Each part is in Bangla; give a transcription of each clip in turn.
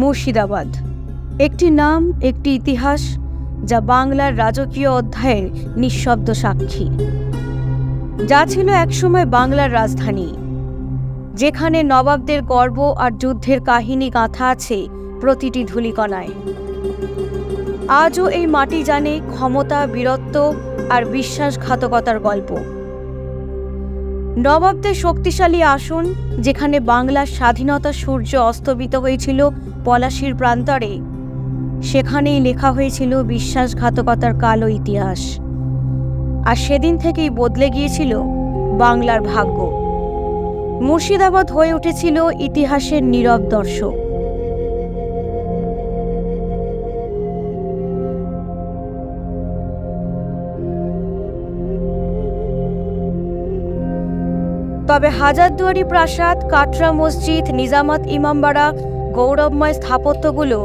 মুর্শিদাবাদ। একটি নাম, একটি ইতিহাস, যা বাংলার রাজকীয় অধ্যায়ের নিঃশব্দ সাক্ষী। যা ছিল একসময় বাংলার রাজধানী, যেখানে নবাবদের গর্ব আর যুদ্ধের কাহিনী গাঁথা আছে প্রতিটি ধূলিকণায়। আজও এই মাটি জানে ক্ষমতা, বীরত্ব আর বিশ্বাসঘাতকতার গল্প। নবাবদের শক্তিশালী আসন, যেখানে বাংলার স্বাধীনতা সূর্য অস্তবিত হয়েছিল পলাশির প্রান্তরে। সেখানেই লেখা হয়েছিল বিশ্বাসঘাতকতার কালো ইতিহাস। আর সেদিন থেকেই বদলে গিয়েছিল বাংলার ভাগ্য। মুর্শিদাবাদ হয়ে উঠেছিল ইতিহাসের নীরব দর্শক। তবে হাজারদুয়ারি প্রাসাদ, কাটরা মসজিদ, নিজামাত ইমামবাড়া, গৌরবময় স্থাপত্যগুলো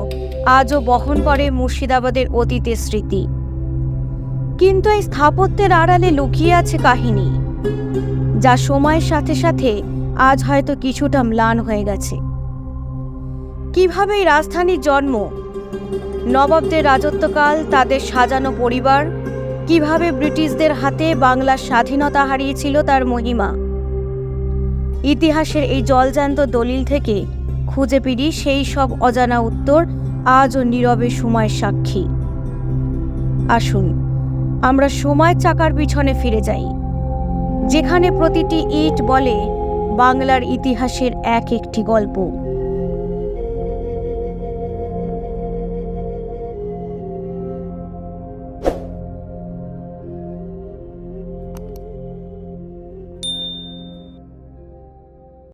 আজও বহন করে মুর্শিদাবাদের অতীতের স্মৃতি। কিন্তু এই স্থাপত্যের আড়ালে লুকিয়ে আছে কাহিনী, যা সময়ের সাথে সাথে আজ হয়তো কিছুটা ম্লান হয়ে গেছে। কীভাবে এই রাজধানীর জন্ম, নবাবদের রাজত্বকাল, তাদের সাজানো পরিবার, কীভাবে ব্রিটিশদের হাতে বাংলার স্বাধীনতা হারিয়েছিল তার মহিমা ইতিহাসের এই জলজান্ত দলিল থেকে খুঁজে পিড়ি সেই সব অজানা উত্তর আজও নীরবে সময়ের সাক্ষী। আসুন, আমরা সময় চাকার পিছনে ফিরে যাই, যেখানে প্রতিটি ইট বলে বাংলার ইতিহাসের এক একটি গল্প।